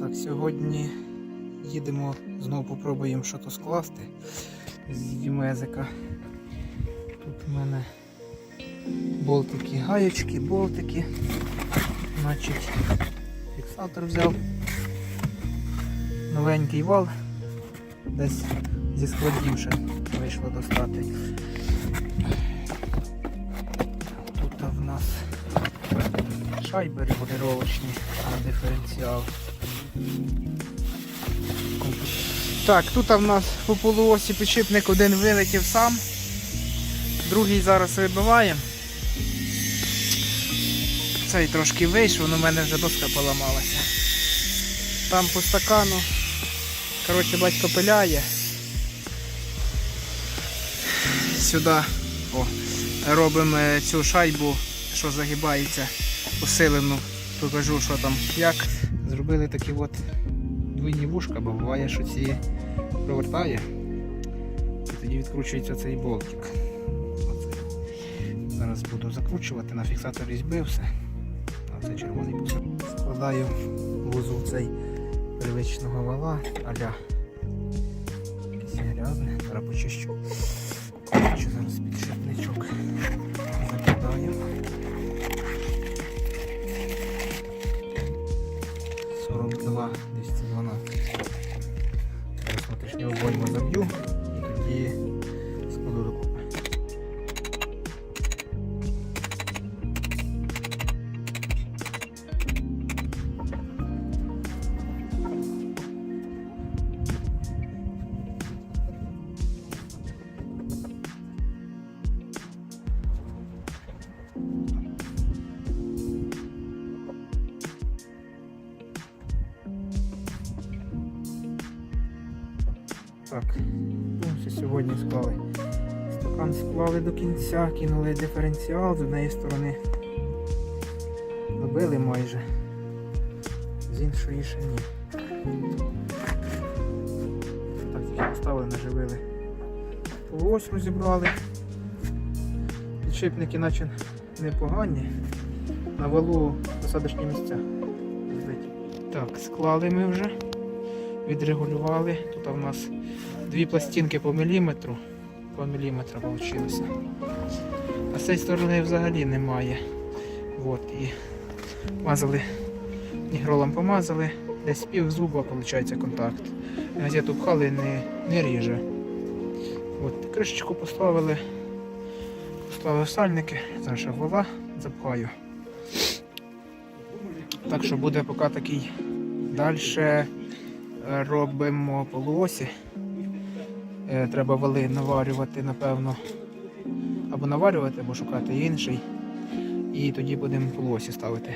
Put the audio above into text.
Так, сьогодні їдемо, знову попробуємо щось скласти з Юмезика. Тут у мене болтики, гаєчки, болтики. Значить, фіксатор взяв. Новенький вал. Десь зі складів ще вийшло достати. Тут в нас шайби регулировочні на диференціал. Так, тут в нас по полуосі підшипник один вилетів сам, другий зараз вибиває. Цей трошки вийшов, але в мене вже доска поламалася. Там по стакану. Коротше, батько пиляє. Сюди о, робимо цю шайбу, що загибається, усилену. Покажу, що там як. Зробили такі от двійні вушка, бо буває, що ці провертає. І тоді відкручується цей болтик. Оце. Зараз буду закручувати, на фіксаторі збився. А це червоний кусок. Складаю вузол цей первичного вала, аля якийсь грязний, зараз почищу. Хочу зараз підшипничок 42 212. Зараз внутрішню обойму заб'ю і тоді складу докупи. Так, ну, сьогодні склали. Стакан склали до кінця, кинули диференціал з однієї сторони. Добили майже. З іншої ще ні. Так, тільки поставили, наживили. Ось розібрали. Підшипники наче непогані. На валу посадочні місця. Так, склали ми вже відрегулювали. Тут у нас дві пластинки по міліметру. По міліметру вийшло. А з цієї сторони взагалі немає. От, і мазали, нігролом помазали, десь пів зуба виходить контакт. Газету пхали не, не ріже. От, кришечку поставили, поставили сальники, зараз вола запхаю. Так що буде поки такий далі робимо полуосі. Е, Треба вали наварювати, напевно. Або наварювати, або шукати інший. І тоді будемо полуосі ставити.